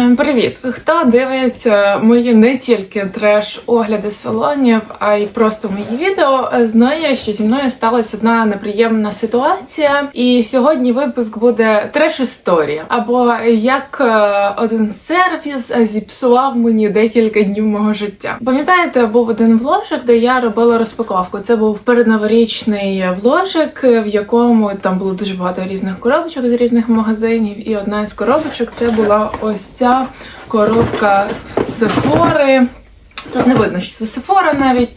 Ем, Привіт! Хто дивиться мої не тільки треш-огляди салонів, а й просто мої відео, е, знає, що зі мною сталася одна неприємна ситуація. І сьогодні випуск буде треш-історія. Або як е, один сервіс е, зіпсував мені декілька днів мого життя. Пам'ятаєте, був один вложик, де я робила розпаковку. Це був передноворічний вложик, в якому там було дуже багато різних коробочок з різних магазинів. І одна із коробочок це була ось ця коробка Сефори. Тут не видно, що це Сефора навіть.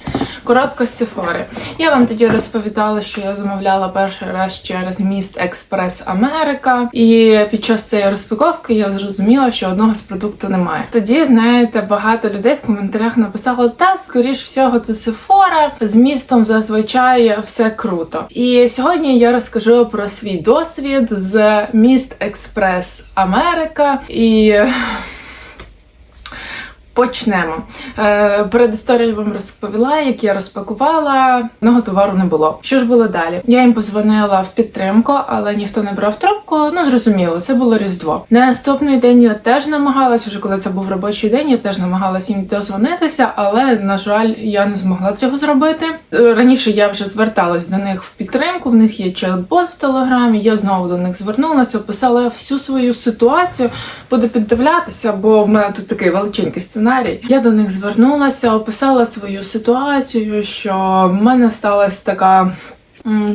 Коробка з Сефори. Я вам тоді розповідала, що я замовляла перший раз через міст Експрес Америка. І під час цієї розпаковки я зрозуміла, що одного з продукту немає. Тоді, знаєте, багато людей в коментарях написало: та, скоріш всього, це Сефора. З містом зазвичай все круто. І сьогодні я розкажу про свій досвід з міст Експрес Америка і. Почнемо. Е, перед історією вам розповіла, як я розпакувала, одного товару не було. Що ж було далі? Я їм позвонила в підтримку, але ніхто не брав трубку. Ну зрозуміло, це було різдво. На наступний день я теж намагалась, вже коли це був робочий день, я теж намагалась їм дозвонитися, але на жаль, я не змогла цього зробити. Раніше я вже зверталась до них в підтримку. В них є чат-бот в телеграмі. Я знову до них звернулася, описала всю свою ситуацію. Буду піддивлятися, бо в мене тут такий величенький сценарій. Я до них звернулася, описала свою ситуацію, що в мене сталася така.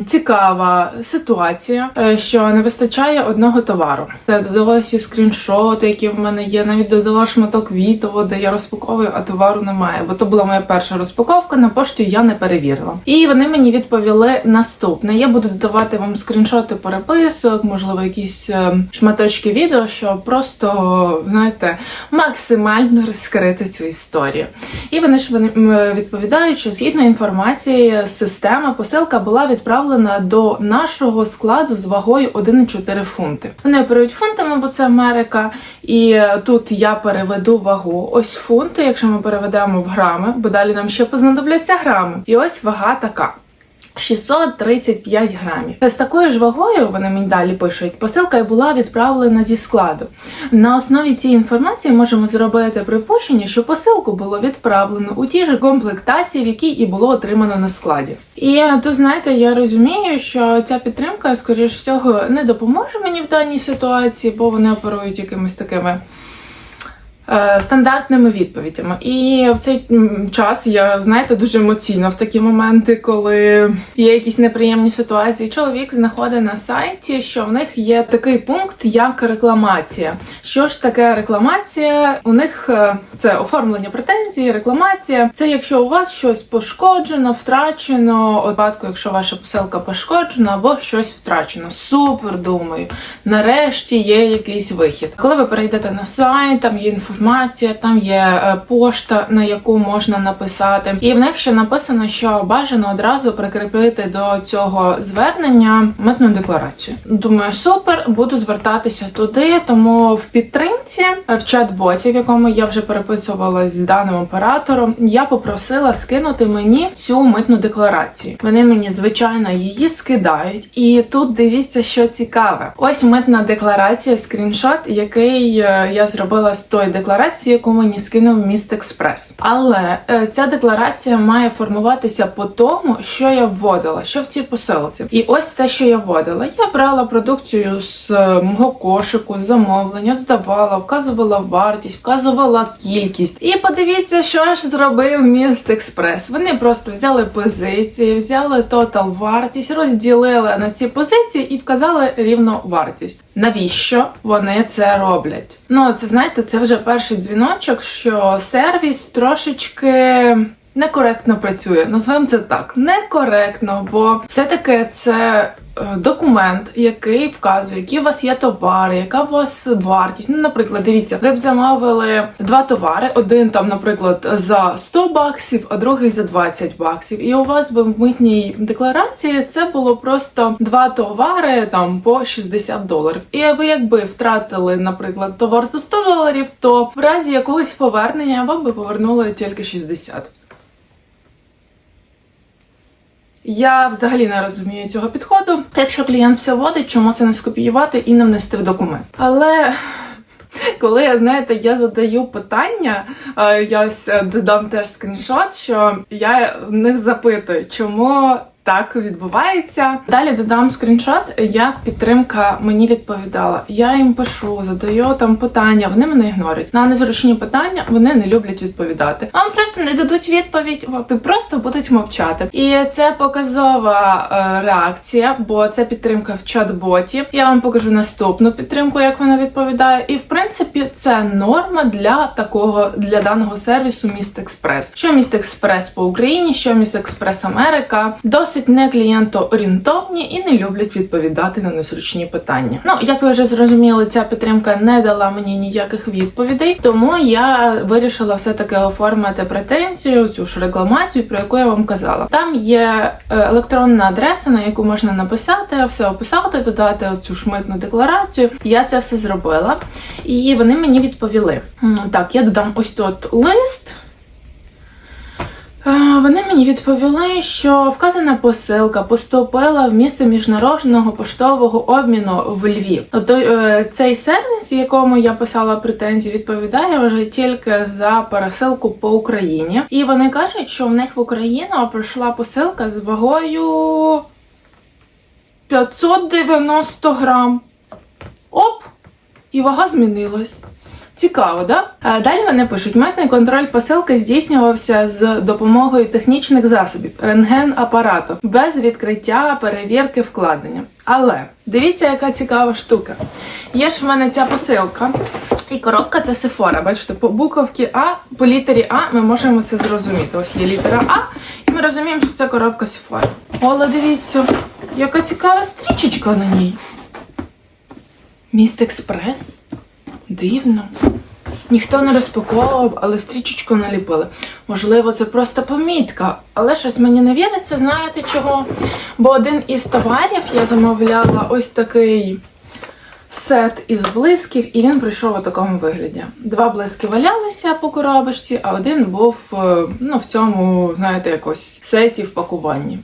Цікава ситуація, е, що не вистачає одного товару. Це додала всі скріншоти, які в мене є. Навіть додала шматок відео, де я розпаковую, а товару немає. Бо то була моя перша розпаковка. На пошті я не перевірила. І вони мені відповіли наступне: я буду додавати вам скріншоти переписок, можливо, якісь е, шматочки відео, щоб просто знаєте максимально розкрити цю історію. І вони ж вони відповідають, що згідно інформації з системи, посилка була відправлена до нашого складу з вагою 1,4 фунти. Вони оперують фунтами, бо це Америка. І е, тут я переведу вагу. Ось фунти, якщо ми переведемо в грами, бо далі нам ще познадобляться грами. І ось вага така. 635 грамів. З такою ж вагою вони мені далі пишуть. Посилка була відправлена зі складу. На основі цієї інформації можемо зробити припущення, що посилку було відправлено у ті ж комплектації, в якій і було отримано на складі. І тут, знаєте, я розумію, що ця підтримка, скоріш всього, не допоможе мені в даній ситуації, бо вони оперують якимись такими стандартними відповідями. І в цей час я, знаєте, дуже емоційна в такі моменти, коли є якісь неприємні ситуації. Чоловік знаходить на сайті, що в них є такий пункт, як рекламація. Що ж таке рекламація? У них е, це оформлення претензій, рекламація. Це якщо у вас щось пошкоджено, втрачено, випадку, якщо ваша посилка пошкоджена або щось втрачено. Супер, думаю. Нарешті є якийсь вихід. Коли ви перейдете на сайт, там є інформація, там є е, пошта, на яку можна написати. І в них ще написано, що бажано одразу прикріпити до цього звернення митну декларацію. Думаю, супер, буду звертатися туди. Тому в підтримці е, в чат-боті, в якому я вже переписувалась з даним оператором, я попросила скинути мені цю митну декларацію. Вони мені звичайно її скидають. І тут дивіться, що цікаве. Ось митна декларація, скріншот, який е, я зробила з тої декларації, яку мені скинув міст Експрес. Але е, ця декларація має формуватися по тому, що я вводила, що в цій посилці. І ось те, що я вводила. Я брала продукцію з е, мого кошику, замовлення, додавала, вказувала вартість, вказувала кількість. І подивіться, що ж зробив міст Експрес. Вони просто взяли позиції, взяли тотал вартість, розділили на ці позиції і вказали рівно вартість. Навіщо вони це роблять? Ну, це знаєте, це вже перший дзвіночок, що сервіс трошечки. Некоректно працює, назвемо це так. Некоректно, бо все-таки це е, документ, який вказує, які у вас є товари, яка у вас вартість. Ну, наприклад, дивіться, ви б замовили два товари: один там, наприклад, за 100 баксів, а другий за 20 баксів. І у вас би в митній декларації це було просто два товари там по 60 доларів. І ви якби втратили, наприклад, товар за 100 доларів, то в разі якогось повернення вам би повернули тільки 60. Я взагалі не розумію цього підходу. Якщо клієнт все вводить, чому це не скопіювати і не внести в документ? Але Коли знаєте, я задаю питання, е, я ось додам теж скріншот, що я в них запитую, чому. Так відбувається. Далі додам скріншот, як підтримка мені відповідала. Я їм пишу, задаю там питання, вони мене ігнорять. На незручні питання вони не люблять відповідати. Вам просто не дадуть відповідь, вони просто будуть мовчати. І це показова е, реакція, бо це підтримка в чат-боті. Я вам покажу наступну підтримку, як вона відповідає. І в принципі, це норма для такого для даного сервісу Міст Експрес. Що Міст Експрес по Україні, що Міст Експрес Америка. Досить не клієнтоорієнтовні і не люблять відповідати на незручні питання. Ну, як ви вже зрозуміли, ця підтримка не дала мені ніяких відповідей, тому я вирішила все-таки оформити претензію, цю ж рекламацію, про яку я вам казала. Там є е, електронна адреса, на яку можна написати, все описати, додати оцю шмитну декларацію. Я це все зробила, і вони мені відповіли. Так, я додам ось тут лист. Вони мені відповіли, що вказана посилка поступила в місце міжнародного поштового обміну в Львів. Тобто е, цей сервіс, якому я писала претензії, відповідає вже тільки за пересилку по Україні. І вони кажуть, що в них в Україну прийшла посилка з вагою 590 грам. Оп! І вага змінилась. Цікаво, да? Далі вони пишуть: митний контроль посилки здійснювався з допомогою технічних засобів рентген-апарату без відкриття перевірки вкладення. Але дивіться, яка цікава штука. Є ж в мене ця посилка, і коробка це Sephora. Бачите, по буковці А, по літері А ми можемо це зрозуміти. Ось є літера А, і ми розуміємо, що це коробка Sephora. Ола, дивіться, яка цікава стрічечка на ній. Міст Експрес. Дивно. Ніхто не розпаковував, але стрічечку наліпили. Можливо, це просто помітка, але щось мені не віриться, знаєте чого? Бо один із товарів я замовляла ось такий сет із блисків, і він прийшов у такому вигляді. Два блиски валялися по коробочці, а один був е, ну, в цьому, знаєте, якось сеті в пакуванні.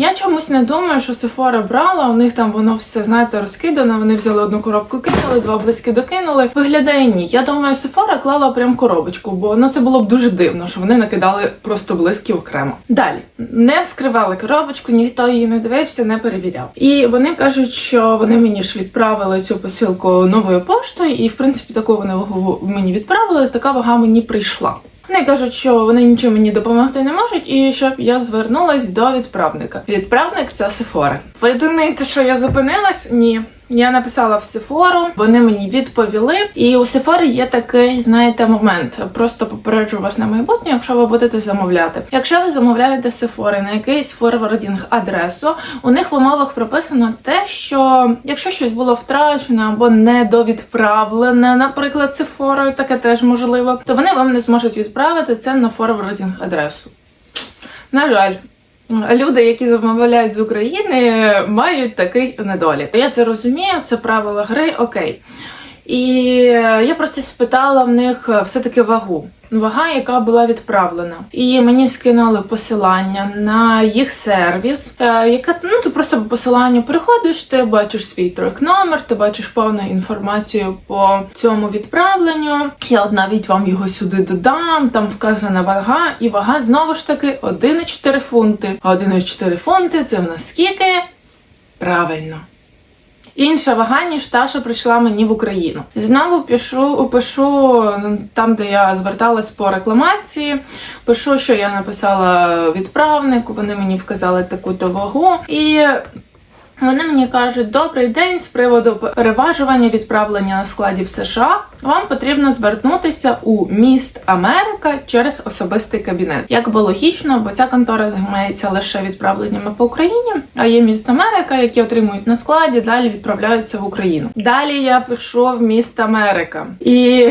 Я чомусь не думаю, що Sephora брала, у них там воно все, знаєте, розкидано. Вони взяли одну коробку, кинули, два блиски докинули. Виглядає ні. Я думаю, Sephora клала прям коробочку, бо ну це було б дуже дивно, що вони накидали просто блиски окремо. Далі не вскривали коробочку, ніхто її не дивився, не перевіряв. І вони кажуть, що вони мені ж відправили цю посилку новою поштою, і в принципі таку вони вагу мені відправили. Така вага мені прийшла. Вони кажуть, що вони нічим мені допомогти не можуть, і щоб я звернулась до відправника. Відправник це Сефора. Ви думаєте, що я зупинилась? Ні. Я написала в Сефору, вони мені відповіли. І у Сефори є такий, знаєте, момент. Просто попереджу вас на майбутнє, якщо ви будете замовляти. Якщо ви замовляєте Сефори на якийсь форвардінг адресу, у них в умовах прописано те, що якщо щось було втрачено або недовідправлене, наприклад, Сефорою, таке теж можливо, то вони вам не зможуть відправити це на форвардінг адресу. На жаль. Люди, які замовляють з України, мають такий недолік. Я це розумію, це правила гри, окей. І я просто спитала в них все-таки вагу. Вага, яка була відправлена. І мені скинули посилання на їх сервіс, е, яке ну ти просто по посиланню приходиш, ти бачиш свій трек номер, ти бачиш повну інформацію по цьому відправленню. Я от навіть вам його сюди додам. Там вказана вага, і вага знову ж таки 1,4 фунти. А 1,4 фунти це в нас скільки? Правильно. Інша вага, ніж та, що прийшла мені в Україну. Знову пишу, пишу там, де я зверталась по рекламації. Пишу, що я написала відправнику, вони мені вказали таку-то вагу. І вони мені кажуть, добрий день з приводу переважування відправлення на складі в США. Вам потрібно звернутися у міст Америка через особистий кабінет. Як би логічно, бо ця контора займається лише відправленнями по Україні, а є міст Америка, які отримують на складі, далі відправляються в Україну. Далі я пишу в міст Америка і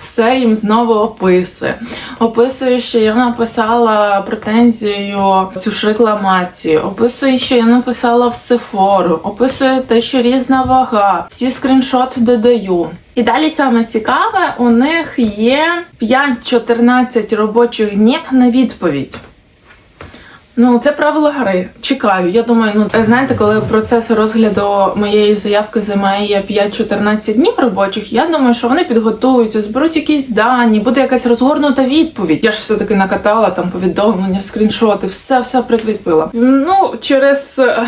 все їм знову описує. Описує, що я написала претензію цю ж рекламацію, описує, що я написала в Сефору, описує те, що різна вага, всі скріншоти додаю. І далі саме цікаве, у них є 5-14 робочих днів на відповідь. Ну, це правила гри. Чекаю. Я думаю, ну знаєте, коли процес розгляду моєї заявки займає 5-14 днів робочих, я думаю, що вони підготуються, зберуть якісь дані, буде якась розгорнута відповідь. Я ж все таки накатала там повідомлення, скріншоти, все все прикріпила. Ну, через е,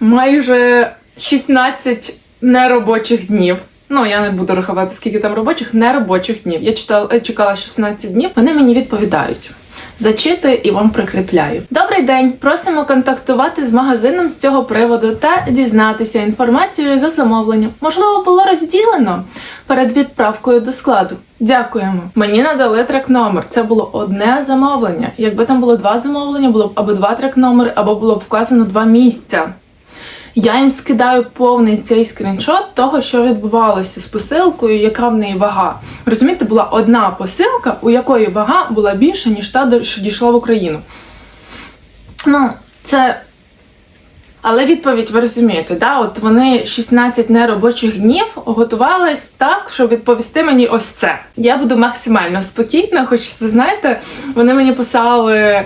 майже 16 неробочих днів. Ну, я не буду рахувати, скільки там робочих, неробочих днів. Я читала, чекала 16 днів. Вони мені відповідають. Зачитую і вам прикріпляю. Добрий день! Просимо контактувати з магазином з цього приводу та дізнатися інформацію за замовленням. Можливо, було розділено перед відправкою до складу. Дякуємо. Мені надали трек-номер. Це було одне замовлення. Якби там було два замовлення, було б або два трек-номери, або було б вказано два місця. Я їм скидаю повний цей скріншот того, що відбувалося з посилкою, яка в неї вага. Розумієте, була одна посилка, у якої вага була більша, ніж та, що дійшла в Україну. Ну, це. Але відповідь ви розумієте, да? от вони 16 неробочих днів готувались так, щоб відповісти мені ось це. Я буду максимально спокійна, хоч це знаєте, вони мені писали,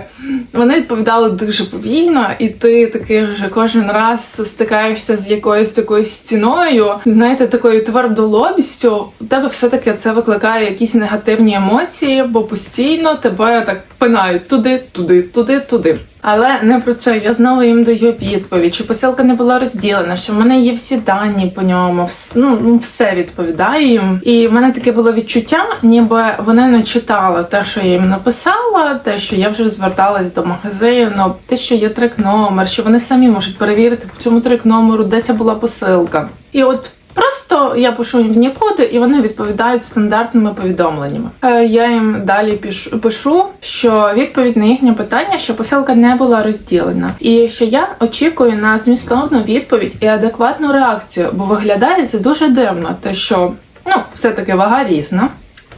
вони відповідали дуже повільно, і ти такий вже кожен раз стикаєшся з якоюсь такою стіною, знаєте, такою твердолобістю. У тебе все-таки це викликає якісь негативні емоції, бо постійно тебе так пинають туди, туди, туди, туди. Але не про це. Я знову їм даю відповідь, що посилка не була розділена, що в мене є всі дані по ньому, ну, ну все відповідаю їм. І в мене таке було відчуття, ніби вони не читали те, що я їм написала, те, що я вже зверталась до магазину, те, що є трек-номер, що вони самі можуть перевірити по цьому трек-номеру, де ця була посилка. І от. Просто я пишу їм в нікуди, і вони відповідають стандартними повідомленнями. Е, я їм далі пишу, що відповідь на їхнє питання, що посилка не була розділена, і що я очікую на змістовну відповідь і адекватну реакцію, бо виглядає це дуже дивно, те, що ну все таки вага різна.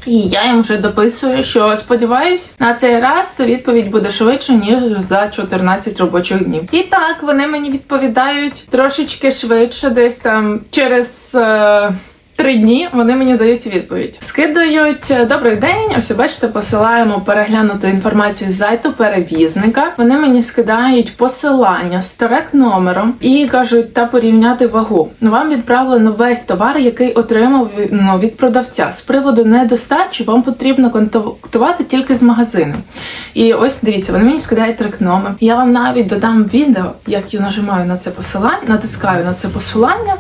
І я їм вже дописую, що сподіваюсь, на цей раз відповідь буде швидше ніж за 14 робочих днів. І так вони мені відповідають трошечки швидше, десь там через. Е- Три дні вони мені дають відповідь. Скидають добрий день. Ось бачите, посилаємо переглянути інформацію з сайту перевізника. Вони мені скидають посилання з трек номером і кажуть та порівняти вагу. Вам відправлено весь товар, який отримав ну, від продавця. З приводу недостачі вам потрібно контактувати тільки з магазином. І ось дивіться, вони мені скидають трек номер. Я вам навіть додам відео, як я нажимаю на це посилання, натискаю на це посилання.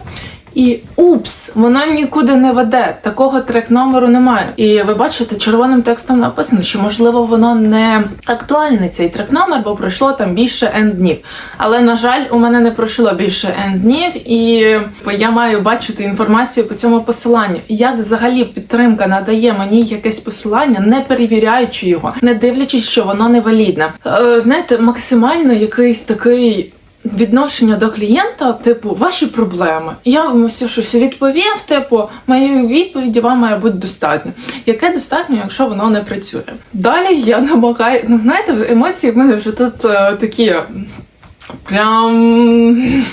І упс, воно нікуди не веде. Такого трек-номеру немає. І ви бачите, червоним текстом написано, що можливо воно не актуальний цей трек-номер, бо пройшло там більше N днів. Але на жаль, у мене не пройшло більше N днів, і я маю бачити інформацію по цьому посиланню. Як взагалі підтримка надає мені якесь посилання, не перевіряючи його, не дивлячись, що воно невалідне. Е, знаєте, максимально якийсь такий відношення до клієнта, типу, ваші проблеми. Я вам все щось відповів, типу, моєї відповіді вам має бути достатньо. Яке достатньо, якщо воно не працює? Далі я намагаю, ну знаєте, емоції в мене вже тут е, такі прям.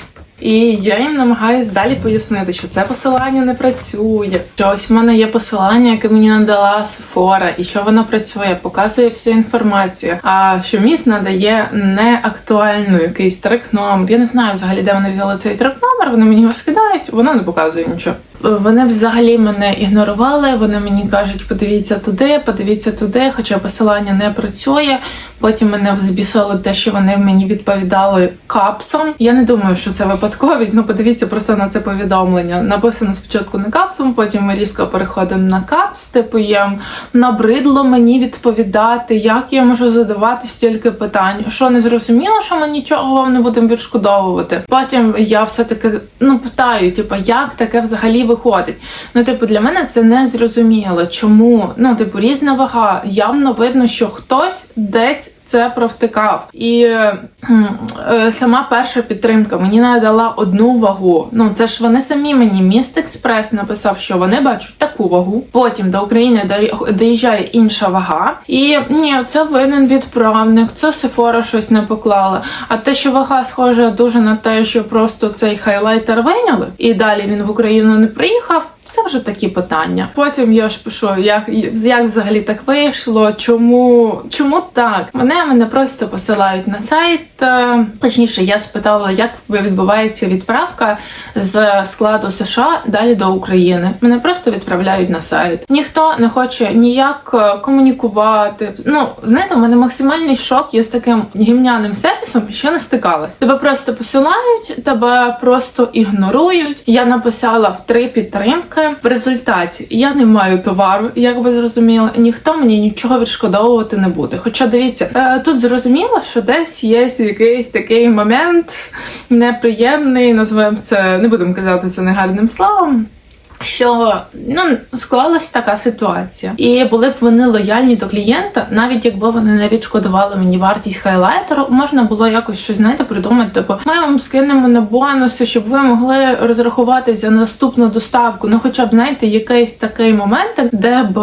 І я їм намагаюсь далі пояснити, що це посилання не працює. Що ось в мене є посилання, яке мені надала Сефора, і що воно працює, показує всю інформацію. А що міст надає неактуальну якийсь трек-номер. Я не знаю взагалі, де вони взяли цей трек-номер. Вони мені його скидають, воно не показує нічого. Вони взагалі мене ігнорували. Вони мені кажуть, подивіться туди, подивіться туди, хоча посилання не працює. Потім мене взбісило те, що вони мені відповідали капсом. Я не думаю, що це випадковість. Ну подивіться просто на це повідомлення. Написано спочатку не капсом, потім ми різко переходимо на капс. Типу їм набридло мені відповідати, як я можу задавати стільки питань. Що не зрозуміло, що ми нічого вам не будемо відшкодовувати. Потім я все таки ну питаю, типу, як таке взагалі виходить. Ну, типу, для мене це не зрозуміло. Чому? Ну, типу, різна вага. Явно видно, що хтось десь. Це провтикав, і е, сама перша підтримка мені надала одну вагу. Ну це ж вони самі мені міст експрес написав, що вони бачать таку вагу. Потім до України до- доїжджає інша вага, і ні, це винен відправник, це Сефора щось не поклала. А те, що вага схожа дуже на те, що просто цей хайлайтер виняли, і далі він в Україну не приїхав. Це вже такі питання. Потім я ж пишу, як, як взагалі так вийшло, чому, чому так? Мене мене просто посилають на сайт. Точніше, я спитала, як відбувається відправка з складу США далі до України. Мене просто відправляють на сайт. Ніхто не хоче ніяк е, комунікувати. Ну, знаєте, у мене максимальний шок. Я з таким гімняним сервісом ще не стикалась. Тебе просто посилають, тебе просто ігнорують. Я написала в три підтримки. В результаті я не маю товару, як ви зрозуміли. Ніхто мені нічого відшкодовувати не буде. Хоча дивіться, е, тут зрозуміло, що десь є якийсь такий момент неприємний, називаємо це, не будемо казати це негарним словом. Що ну склалась така ситуація, і були б вони лояльні до клієнта, навіть якби вони не відшкодували мені вартість хайлайтеру, можна було якось щось знаєте, придумати. Типу, ми вам скинемо на бонуси, щоб ви могли розрахуватися за наступну доставку. Ну, хоча б знаєте, якийсь такий момент, де б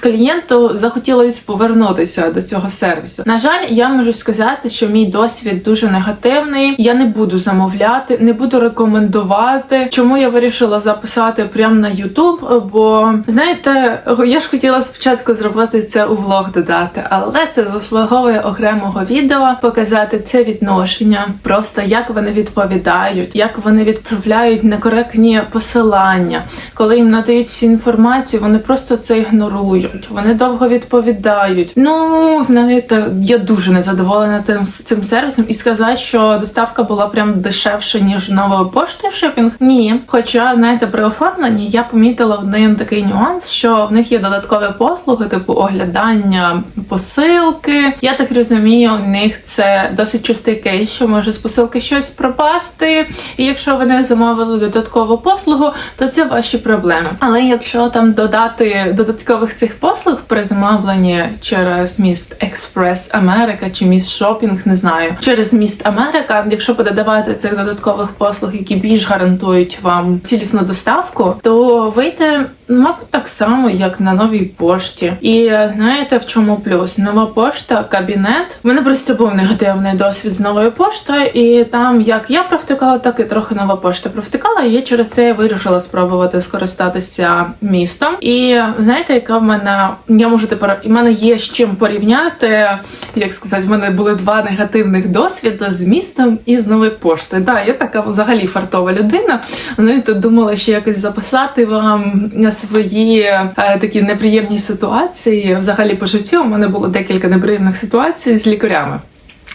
клієнту захотілося повернутися до цього сервісу. На жаль, я можу сказати, що мій досвід дуже негативний. Я не буду замовляти, не буду рекомендувати. Чому я вирішила записати прямо на YouTube? Бо знаєте, я ж хотіла спочатку зробити це у влог додати, але це заслуговує окремого відео, показати це відношення, просто як вони відповідають, як вони відправляють некоректні посилання, коли їм надають всю інформацію, вони просто це ігнорують. Вони довго відповідають. Ну знаєте, я дуже незадоволена тим цим сервісом і сказати, що доставка була прям дешевше ніж новою поштою шипінг. Ні, хоча знаєте, при оформленні я помітила один такий нюанс, що в них є додаткові послуги, типу оглядання посилки. Я так розумію, у них це досить частий кейс, що може з посилки щось пропасти. І якщо вони замовили додаткову послугу, то це ваші проблеми. Але якщо там додати додаткових цих послуг при замовленні через міст Експрес Америка чи міст Шопінг, не знаю, через міст Америка, якщо пододавати цих додаткових послуг, які більш гарантують вам цілісну доставку, то вийде. Мабуть, так само, як на новій пошті. І знаєте, в чому плюс? Нова пошта, кабінет. У мене просто був негативний досвід з новою поштою, і там як я провтикала, так і трохи нова пошта провтикала. І я через це вирішила спробувати скористатися містом. І знаєте, яка в мене я можу тепер і мене є з чим порівняти. Як сказати, в мене були два негативних досвіди з містом і з новою поштою. Да, я така взагалі фартова людина. Знаєте, думала, що якось записати вам на свої е, такі неприємні ситуації. Взагалі по життю у мене було декілька неприємних ситуацій з лікарями.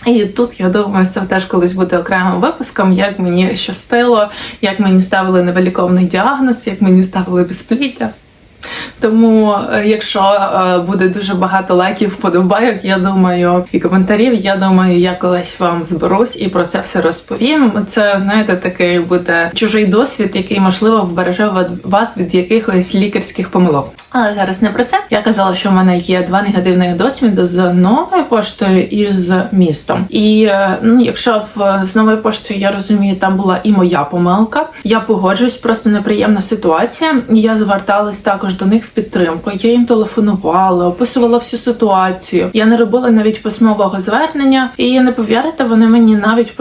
І тут я думаю, це теж колись буде окремим випуском, як мені щастило, як мені ставили невиліковний діагноз, як мені ставили безпліття. Тому, е, якщо е, буде дуже багато лайків, вподобайок, я думаю, і коментарів, я думаю, я колись вам зберусь і про це все розповім. Це знаєте, такий буде чужий досвід, який можливо вбереже вас від якихось лікарських помилок. Але зараз не про це. Я казала, що в мене є два негативних досвіди з новою поштою і з містом. І е, ну, якщо в з новою поштою я розумію, там була і моя помилка, я погоджуюсь, просто неприємна ситуація. Я зверталась також до них в підтримку. Я їм телефонувала, описувала всю ситуацію. Я не робила навіть письмового звернення, і не повірите, вони мені навіть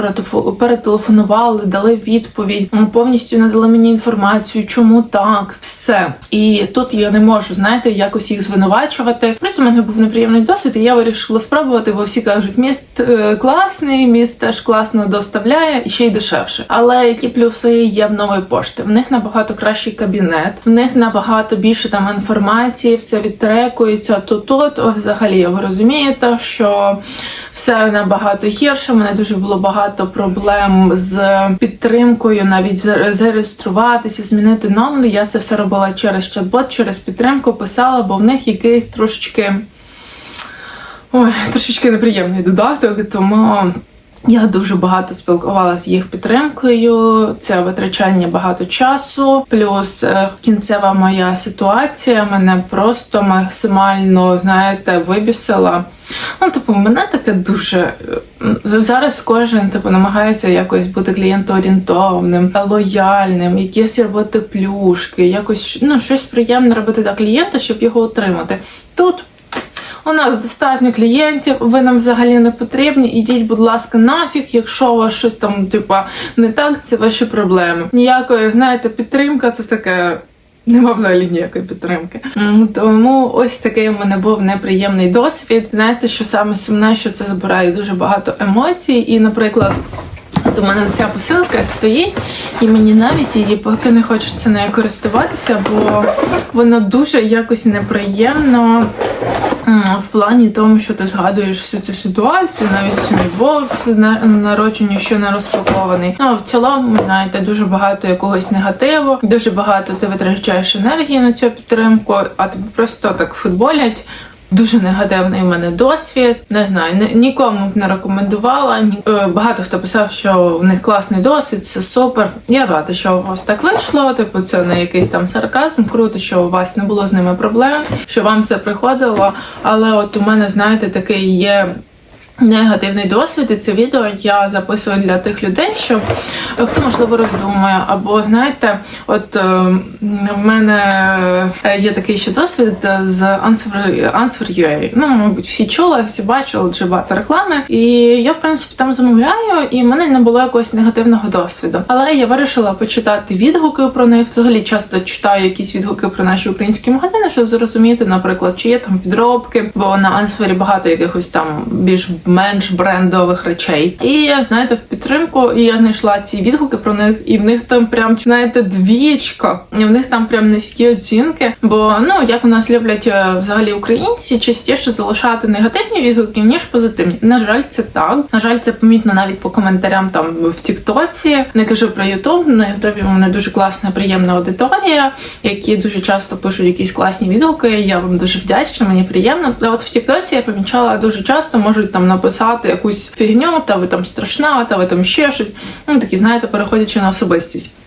перетелефонували, дали відповідь, повністю надали мені інформацію, чому так, все. І тут я не можу, знаєте, якось їх звинувачувати. Просто в мене був неприємний досвід, і я вирішила спробувати, бо всі кажуть, міст е, класний, міст теж класно доставляє і ще й дешевше. Але які плюси є в нової пошти? В них набагато кращий кабінет, в них набагато більше там інформації, все відтрекується. То тут взагалі ви розумієте, що все набагато гірше. У мене дуже було багато проблем з підтримкою, навіть зареєструватися, змінити номер. Я це все робила через чат-бот, через підтримку писала, бо в них якийсь трошечки. Ой, трошечки неприємний додаток, тому я дуже багато спілкувалася з їх підтримкою. Це витрачання багато часу. Плюс е, кінцева моя ситуація мене просто максимально, знаєте, вибісила. Ну, типу, мене таке дуже е, зараз кожен типу намагається якось бути клієнтоорієнтованим, лояльним, якісь робити плюшки, якось ну щось приємне робити для клієнта, щоб його отримати. Тут у нас достатньо клієнтів, ви нам взагалі не потрібні. Ідіть, будь ласка, нафіг, якщо у вас щось там, типа, не так, це ваші проблеми. Ніякої, знаєте, підтримка це таке. Нема взагалі ніякої підтримки. Тому ось такий у мене був неприємний досвід. Знаєте, що саме сумне, що це збирає дуже багато емоцій. І, наприклад, от у мене ця посилка стоїть, і мені навіть її поки не хочеться нею користуватися, бо воно дуже якось неприємно. В плані тому, що ти згадуєш всю цю ситуацію, навіть цю любов народження, що не розпакований. Ну в цілому, знаєте, дуже багато якогось негативу, дуже багато ти витрачаєш енергії на цю підтримку, а тебе просто так футболять. Дуже негативний в мене досвід. Не знаю, ні- нікому б не рекомендувала. Е, багато хто писав, що в них класний досвід, все супер. Я рада, що у вас так вийшло. Типу, це не якийсь там сарказм. Круто, що у вас не було з ними проблем, що вам це приходило. Але от у мене, знаєте, такий є. Негативний досвід, і це відео я записую для тих людей, що хто можливо роздумує, або знаєте, от е, в мене е, є такий ще досвід з Answer, Answer.ua. Ну, мабуть, всі чули, всі бачили дуже багато реклами. І я, в принципі, там замовляю, і в мене не було якогось негативного досвіду. Але я вирішила почитати відгуки про них. Взагалі часто читаю якісь відгуки про наші українські магазини, щоб зрозуміти, наприклад, чи є там підробки, бо на Answer багато якихось там більш менш брендових речей. І знаєте, в підтримку і я знайшла ці відгуки про них, і в них там прям знаєте двічка. І в них там прям низькі оцінки. Бо ну як у нас люблять е, взагалі українці, частіше залишати негативні відгуки ніж позитивні. На жаль, це так. На жаль, це помітно навіть по коментарям там в Тіктоці. Не кажу про Ютуб. На Ютубі у мене дуже класна, приємна аудиторія, які дуже часто пишуть якісь класні відгуки. Я вам дуже вдячна, мені приємно. А от в Тіктоці я помічала дуже часто можуть там написати якусь фігню, та ви там страшна, та ви там ще щось. Ну такі, знаєте, переходячи на особистість.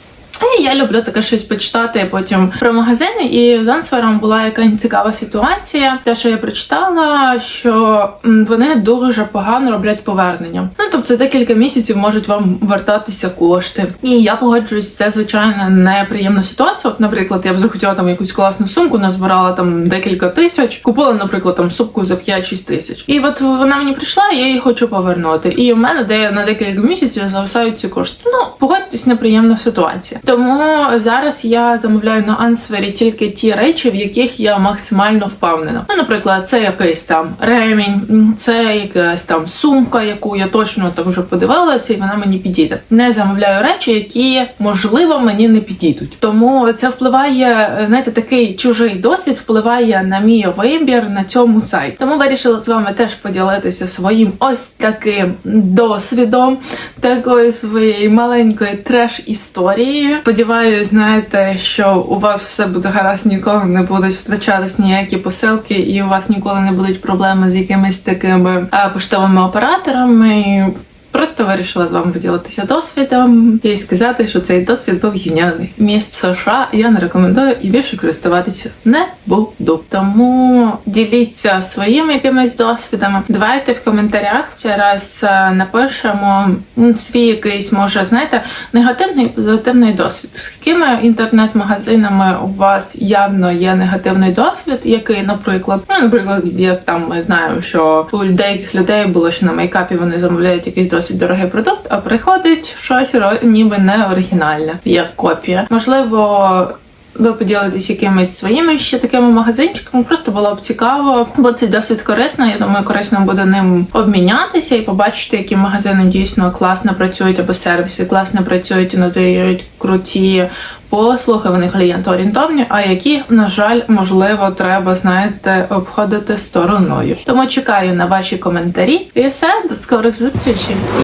І я люблю таке щось почитати потім про магазини. І з Ансвером була яка цікава ситуація. Те, що я прочитала, що вони дуже погано роблять повернення. Ну тобто декілька місяців можуть вам вертатися кошти. І я погоджуюсь, це звичайно неприємна ситуація. От, наприклад, я б захотіла там якусь класну сумку, назбирала там декілька тисяч, купила, наприклад, там сумку за 5-6 тисяч. І от вона мені прийшла, я її хочу повернути. І у мене де на декілька місяців зависають ці кошти. Ну погодьтесь, неприємна ситуація. Тому зараз я замовляю на Ансвері тільки ті речі, в яких я максимально впевнена. Ну, наприклад, це якийсь там ремінь, це якась там сумка, яку я точно там вже подивилася, і вона мені підійде. Не замовляю речі, які можливо мені не підійдуть. Тому це впливає, знаєте, такий чужий досвід впливає на мій вибір на цьому сайті. Тому вирішила з вами теж поділитися своїм ось таким досвідом такої своєї маленької треш історії. Сподіваюсь, знаєте, що у вас все буде гаразд, ніколи не будуть втрачатись ніякі посилки, і у вас ніколи не будуть проблеми з якимись такими а, поштовими операторами. Просто вирішила з вами поділитися досвідом і сказати, що цей досвід був геніальний. Міст США я не рекомендую і більше користуватися не буду. Тому діліться своїми якимись досвідами. Давайте в коментарях цей раз е, напишемо свій якийсь, може, знаєте, негативний позитивний досвід. З якими інтернет-магазинами у вас явно є негативний досвід, який, наприклад, ну, наприклад, як там ми знаємо, що у деяких людей було, що на мейкапі вони замовляють якийсь досить дорогий продукт, а приходить щось ніби не оригінальне, як копія. Можливо. Ви поділитесь якимись своїми ще такими магазинчиками, просто було б цікаво, бо це досить корисно. Я думаю, корисно буде ним обмінятися і побачити, які магазини дійсно класно працюють або сервіси класно працюють і надають круті послуги, вони клієнтоорієнтовні, а які, на жаль, можливо, треба, знаєте, обходити стороною. Тому чекаю на ваші коментарі і все, до скорих зустрічей.